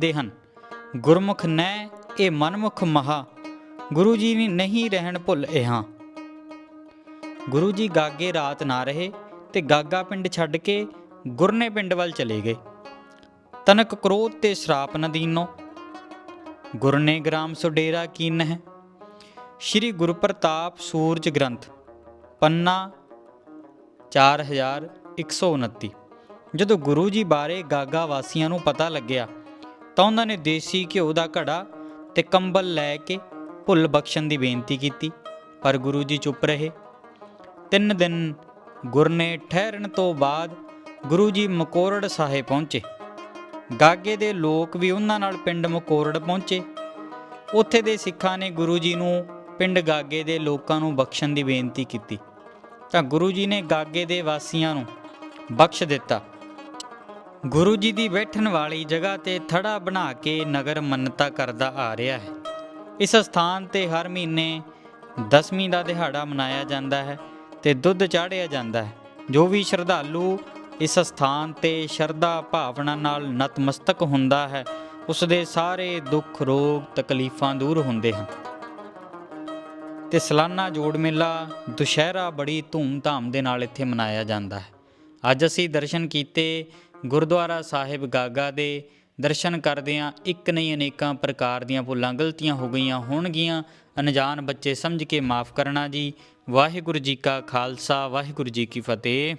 ਦੇ ਹਨ। ਗੁਰਮੁਖ ਨੈ, ਇਹ ਮਨਮੁਖ ਮਹਾ। ਗੁਰੂ ਜੀ ਨੇ ਨਹੀਂ ਰਹਿਣ ਭੁੱਲ ਇਹਾਂ। ਗੁਰੂ ਜੀ ਗਾਗੇ ਰਾਤ ਨਾ ਰਹੇ ਤੇ ਗਾਗਾ ਪਿੰਡ ਛੱਡ ਕੇ ਗੁਰਨੇ ਪਿੰਡ ਵੱਲ ਚਲੇ ਗਏ। ਤਨਕ ਕ੍ਰੋਧ ਤੇ ਸ਼ਰਾਪ ਨ ਦੀਨੋ। ਗੁਰਨੇ ਗ੍ਰਾਮ ਸੁਡੇਰਾ ਕੀਨ ਹੈ ਸ਼੍ਰੀ ਗੁਰੂ ਪ੍ਰਤਾਪ ਸੂਰਜ ਗ੍ਰੰਥ, ਪੰਨਾ 4129 ਜਦੋਂ ਗੁਰੂ ਜੀ ਬਾਰੇ ਗਾਗਾ ਵਾਸੀਆਂ ਨੂੰ ਪਤਾ ਲੱਗਿਆ ਤਾਂ ਉਹਨਾਂ ਨੇ ਦੇਸੀ ਘਿਓ ਦਾ ਘੜਾ ਤੇ ਕੰਬਲ ਲੈ ਕੇ ਭੁੱਲ ਬਖਸ਼ਣ ਦੀ ਬੇਨਤੀ ਕੀਤੀ, ਪਰ ਗੁਰੂ ਜੀ ਚੁੱਪ ਰਹੇ। ਤਿੰਨ ਦਿਨ ਗੁਰਨੇ ਠਹਿਰਨ ਤੋਂ ਬਾਅਦ ਗੁਰੂ ਜੀ ਮਕੋਰੜ ਸਾਹਿਬ ਪਹੁੰਚੇ। ਗਾਗੇ ਦੇ ਲੋਕ ਵੀ ਉਹਨਾਂ ਨਾਲ ਪਿੰਡ ਮਕੋਰੜ ਪਹੁੰਚੇ। ਉੱਥੇ ਦੇ ਸਿੱਖਾਂ ਨੇ ਗੁਰੂ ਜੀ ਨੂੰ ਪਿੰਡ ਗਾਗੇ ਦੇ ਲੋਕਾਂ ਨੂੰ ਬਖਸ਼ਣ ਦੀ ਬੇਨਤੀ ਕੀਤੀ। ਤਾਂ ਗੁਰੂ ਜੀ ਨੇ ਗਾਗੇ ਦੇ ਵਾਸੀਆਂ ਨੂੰ ਬਖਸ਼ ਦਿੱਤਾ। ਗੁਰੂ ਜੀ ਦੀ ਬੈਠਣ ਵਾਲੀ ਜਗ੍ਹਾ ਤੇ ਥੜਾ ਬਣਾ ਕੇ ਨਗਰ ਮੰਨਤਾ ਕਰਦਾ ਆ ਰਿਹਾ ਹੈ। ਇਸ ਸਥਾਨ ਤੇ ਹਰ ਮਹੀਨੇ ਦਸਵੀਂ ਦਾ ਦਿਹਾੜਾ ਮਨਾਇਆ ਜਾਂਦਾ ਹੈ ਤੇ ਦੁੱਧ ਚਾੜਿਆ ਜਾਂਦਾ ਹੈ। ਜੋ ਵੀ ਸ਼ਰਧਾਲੂ ਇਸ ਸਥਾਨ ਤੇ ਸ਼ਰਧਾ ਭਾਵਨਾ ਨਾਲ ਨਤਮਸਤਕ ਹੁੰਦਾ ਹੈ ਉਸ ਦੇ ਸਾਰੇ ਦੁੱਖ, ਰੋਗ, ਤਕਲੀਫਾਂ ਦੂਰ ਹੁੰਦੇ ਹਨ। ਤੇ ਸਾਲਾਨਾ ਜੋੜ ਮੇਲਾ ਦੁਸ਼ਹਿਰਾ ਬੜੀ ਧੂਮ-ਧਾਮ ਦੇ ਨਾਲ ਇੱਥੇ ਮਨਾਇਆ ਜਾਂਦਾ ਹੈ। ਅੱਜ ਅਸੀਂ ਦਰਸ਼ਨ ਕੀਤੇ ਗੁਰਦੁਆਰਾ ਸਾਹਿਬ ਗਾਗਾ ਦੇ ਦਰਸ਼ਨ ਕਰਦਿਆਂ ਇੱਕ ਨਹੀਂ ਅਨੇਕਾਂ ਪ੍ਰਕਾਰ ਦੀਆਂ ਭੁੱਲਾਂ ਗਲਤੀਆਂ ਹੋ ਗਈਆਂ ਹੋਣਗੀਆਂ। ਅਣਜਾਣ ਬੱਚੇ ਸਮਝ ਕੇ ਮਾਫ ਕਰਨਾ ਜੀ। ਵਾਹਿਗੁਰੂ ਜੀ ਕਾ ਖਾਲਸਾ, ਵਾਹਿਗੁਰੂ ਜੀ ਕੀ ਫਤਿਹ।